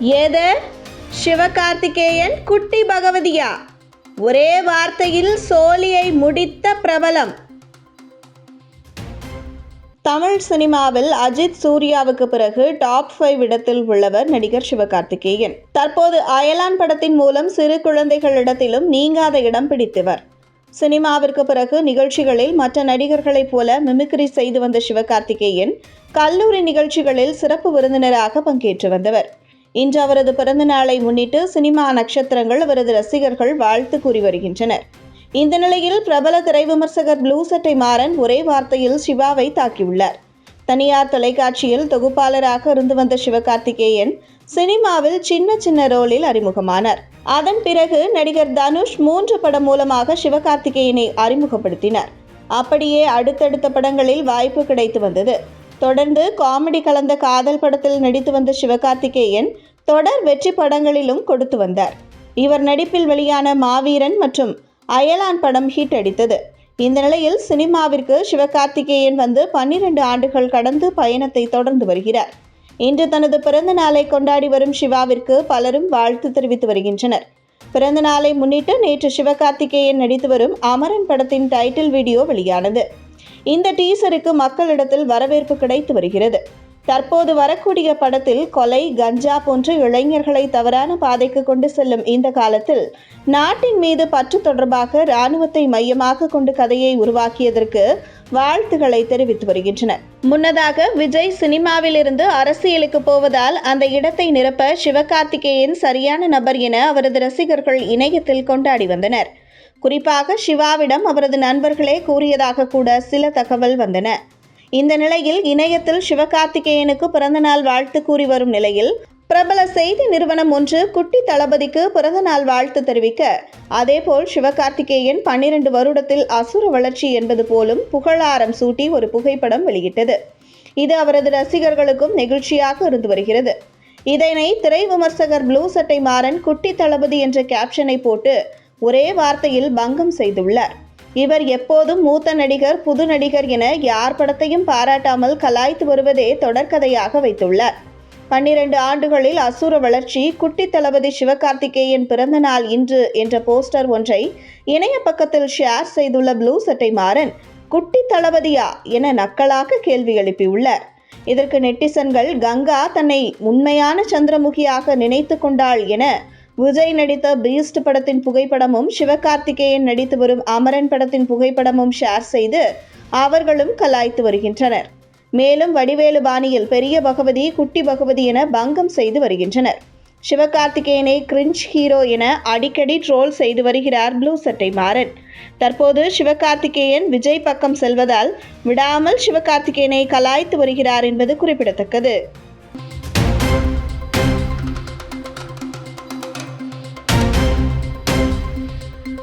ஏது சிவகார்த்திகேயன் குட்டி பகவதியா? ஒரே வார்த்தையில் சோலியை முடித்த பிரபலம். தமிழ் சினிமாவில் அஜித் சூர்யாவுக்கு பிறகு டாப் ஃபைவ் இடத்தில் உள்ளவர் நடிகர் சிவகார்த்திகேயன். தற்போது அயலான் படத்தின் மூலம் சிறு குழந்தைகளிடத்திலும் நீங்காத இடம் பிடித்தவர். சினிமாவிற்கு பிறகு நிகழ்ச்சிகளில் மற்ற நடிகர்களைப் போல மிமிக்ரி செய்து வந்த சிவகார்த்திகேயன் கல்லூரி நிகழ்ச்சிகளில் சிறப்பு விருந்தினராக பங்கேற்று வந்தவர். இன்று அவரது பிறந்த நாளை முன்னிட்டு சினிமா நட்சத்திரங்கள் அவரது ரசிகர்கள் வாழ்த்து கூறி வருகின்றனர். இந்த நிலையில் பிரபல திரை விமர்சகர் ப்ளூ சட்டை மாறன் ஒரே வார்த்தையில் சிவாவை தாக்கியுள்ளார். தனியார் தொலைக்காட்சியில் தொகுப்பாளராக இருந்து வந்த சிவகார்த்திகேயன் சினிமாவில் சின்ன சின்ன ரோலில் அறிமுகமானார். அதன் பிறகு நடிகர் தனுஷ் மூன்று படம் மூலமாக சிவகார்த்திகேயனை அறிமுகப்படுத்தினார். அப்படியே அடுத்தடுத்த படங்களில் வாய்ப்பு கிடைத்து வந்தது. தொடர்ந்து காமெடி கலந்த காதல் படத்தில் நடித்து வந்த சிவகார்த்திகேயன் தொடர் வெற்றி படங்களிலும் கொடுத்து வந்தார். இவர் நடிப்பில் வெளியான மாவீரன் மற்றும் அயலான் படம் ஹிட் அடித்தது. இந்த நிலையில் சினிமாவிற்கு சிவகார்த்திகேயன் வந்து பன்னிரண்டு ஆண்டுகள் கடந்து பயணத்தை தொடர்ந்து வருகிறார். இன்று தனது பிறந்த நாளை கொண்டாடி வரும் சிவாவிற்கு பலரும் வாழ்த்து தெரிவித்து வருகின்றனர். பிறந்த நாளை முன்னிட்டு நேற்று சிவகார்த்திகேயன் நடித்து வரும் அமரன் படத்தின் டைட்டில் வீடியோ வெளியானது. இந்த டீசருக்கு மக்களிடத்தில் வரவேற்பு கிடைத்து வருகிறது. தற்போது வரக்கூடிய படத்தில் கொலை கஞ்சா போன்ற இளைஞர்களை தவறான பாதைக்கு கொண்டு செல்லும் இந்த காலத்தில் நாட்டின் மீது பற்று தொடர்பாக இராணுவத்தை மையமாக கொண்டு கதையை உருவாக்கியதற்கு வாழ்த்துக்களை தெரிவித்து வருகின்றனர் முன்னதாக விஜய் சினிமாவிலிருந்து அரசியலுக்கு போவதால் அந்த இடத்தை நிரப்ப சிவகார்த்திகேயன் சரியான நபர் என அவரது ரசிகர்கள் இணையத்தில் கொண்டாடி வந்தனர். குறிப்பாக சிவாவிடம் அவரது நண்பர்களே கூறியதாக கூட சில தகவல் வந்தன. இந்த நிலையில் இணையத்தில் சிவகார்த்திகேயனுக்கு பிறந்தநாள் வாழ்த்து கூறி வரும் நிலையில் பிரபல செய்தி நிறுவனம் ஒன்று குட்டி தளபதிக்கு பிறந்தநாள் வாழ்த்து தெரிவிக்க அதேபோல் சிவகார்த்திகேயன் பன்னிரண்டு வருடத்தில் அசுர வளர்ச்சி என்பது போலும் புகழாரம் சூட்டி ஒரு புகைப்படம் வெளியிட்டது. இது அவரது ரசிகர்களுக்கும் நெகிழ்ச்சியாக இருந்து வருகிறது. இதனை திரை விமர்சகர் ப்ளூ சட்டை மாறன் குட்டி தளபதி என்ற கேப்ஷனை போட்டு ஒரே வார்த்தையில் பங்கம் செய்துள்ளார். இவர் எப்போதும் மூத்த நடிகர் புது நடிகர் என யார் படத்தையும் பாராட்டாமல் கலாய்த்து வருவதே தொடர்கதையாக வைத்துள்ளார். பன்னிரண்டு ஆண்டுகளில் அசுர வளர்ச்சி குட்டி தளபதி சிவகார்த்திகேயன் பிறந்த நாள் இன்று என்ற போஸ்டர் ஒன்றை இணைய பக்கத்தில் ஷேர் செய்துள்ள ப்ளூ சட்டை மாறன் குட்டி தளபதியா என நக்கலாக கேள்வி எழுப்பியுள்ளார். இதற்கு நெட்டிசன்கள் கங்கா தன்னை உண்மையான சந்திரமுகியாக நினைத்து கொண்டாள் என விஜய் நடித்த பீஸ்ட் படத்தின் புகைப்படமும் சிவகார்த்திகேயன் நடித்து வரும் அமரன் படத்தின் புகைப்படமும் ஷேர் செய்து அவர்களும் கலாய்த்து வருகின்றனர். மேலும் வடிவேலு பாணியில் பெரிய பகவதி குட்டி பகவதி என பங்கம் செய்து வருகின்றனர். சிவகார்த்திகேயனை கிரிஞ்ச் ஹீரோ என அடிக்கடி ட்ரோல் செய்து வருகிறார் ப்ளூ சட்டை மாறன். தற்போது சிவகார்த்திகேயன் விஜய் பக்கம் செல்வதால் விடாமல் சிவகார்த்திகேயனை கலாய்த்து வருகிறார் என்பது குறிப்பிடத்தக்கது.